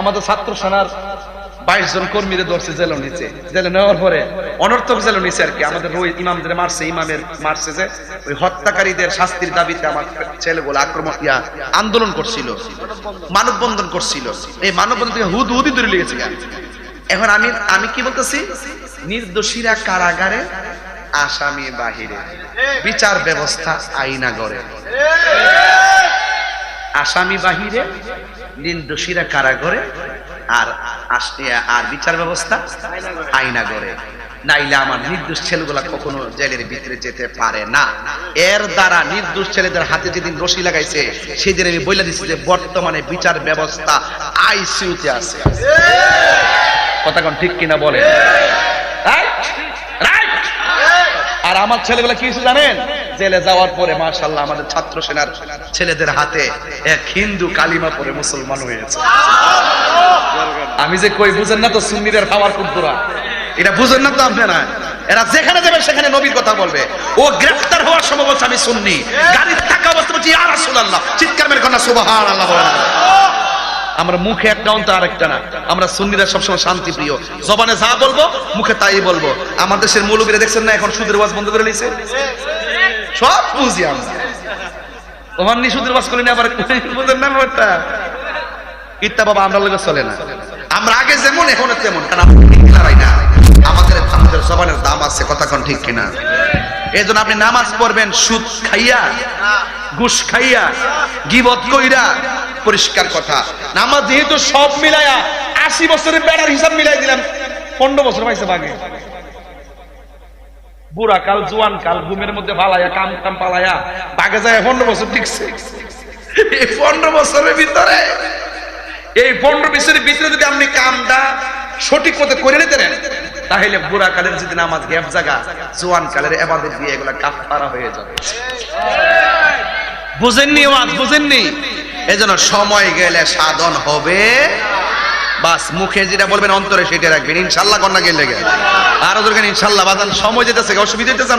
আমাদের ছাত্র সেনার বাইশ জন কর্মীদের ধরছে জেল নিচে। জেলে নেওয়ার পরে অনর্থক জেল নিচে আর কি, আমাদের ওই ইমামদের মারছে, ইমামের মারছে যে, ওই হত্যাকারীদের শাস্তির দাবিতে আমার ছেলেগুলো আক্রমণ ইয়া আন্দোলন করছিল, মানববন্ধন করছিল। এই মানববন্ধন থেকে হুদ হুদি ধরে লেগেছে এখন আমি আমি কি বলতেছি? নির্দোষীরা কারাগারে, আসামি বাহিরে। বিচার ব্যবস্থা আইনা গড়ে আসামি বাহিরে নির্দোষীরা কারাগারে আর আর বিচার ব্যবস্থা আইনা করে নাইলে আমার নির্দোষ ছেলেগুলা কখনো জেলের ভিতরে যেতে পারে না। এর দ্বারা নির্দোষ ছেলেদের হাতে যেদিন রশি লাগাইছে, সেদিন আমি বলে দিচ্ছি যে বর্তমানে বিচার ব্যবস্থা আইসিউতে আছে। কথা কোন ঠিক কিনা বলে আর আমার ছেলেগুলা কি জানেন? জেলে যাওয়ার পরে মার্শাল্লাহ আমাদের ছাত্র সেনার ছেলেদের হাতে এক হিন্দু কালিমা পরে মুসলমান হয়েছে। আমি যে কই, বুঝেন না তো সুন্নিদের খাওয়ার কুদ্দুরা এটা বুঝেন না তো আপনারা? এরা যেখানে যাবে, সেখানে নবীর কথা বলবে। ও গ্রেফতার হওয়ার সময় আমি সুন্নি। গাড়ির থাকা অবস্থা বলছি, ইয়া রাসূলুল্লাহ। চিৎকার মেরে কন্যা, সুবহানাল্লাহ বলেন। আমরা মুখে একটা অন্ত আরেকটা না। আমরা সুন্নিরা সবসময় শান্তি প্রিয় জবানে যা বলব, মুখে তাই বলব। আমার দেশের মৌলবীরা দেখছেন না এখন সুদের ওয়াজ বন্ধ করে নিয়েছে সব বুঝি আমরা। ওমান নি ওয়াজ করে নি আবার বুঝেন না ব্যাপারটা? বাবা আমরা লোকে চলে না। আমরা আগে যেমন এখন তেমন। কারণ না। আমাদের আমাদের জবানের দাম আছে, কথা কোন ঠিক কিনা? এই জন্য আপনি নামাজ পড়বেন, সুদ খাইয়া, ঘুষ খাইয়া, গিবত কইরা, পরিষ্কার কথা। নামাজ যেহেতু সব মিলাইয়া আশি বছরের বেড়ার হিসাব মিলাই দিলাম, পনেরো বছর পাইছে বাগে। বুড়া কাল, জোয়ান কাল, ঘুমের মধ্যে ফালাইয়া, কাম কাম পালাইয়া, বাগে যায় পনেরো বছর ঠিকছে এই পনেরো বছরের ভিতরে, এই পনেরো বছরের ভিতরে যদি আপনি কামটা সঠিক মতো করে নিতে নেন, তাহলে বুড়া কালের যদি নামাজ গ্যাপ জায়গা জোয়ান কালের এবাদত দিয়ে এগুলা কাফারা হয়ে যাবে। বুঝেননি ওয়াজ, বুঝেননি? এজন্য সময় গেলে সাধন হবে। বাস, মুখে যেটা বলবেন অন্তরে সেটা রাখবেন। ইনশাল্লাহ কন্যা গেলে আরও দরকার ইনশাল্লাহ বাদান সময় যেতেছে, অসুবিধা হইতেছে